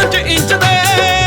5 inch ਦੇ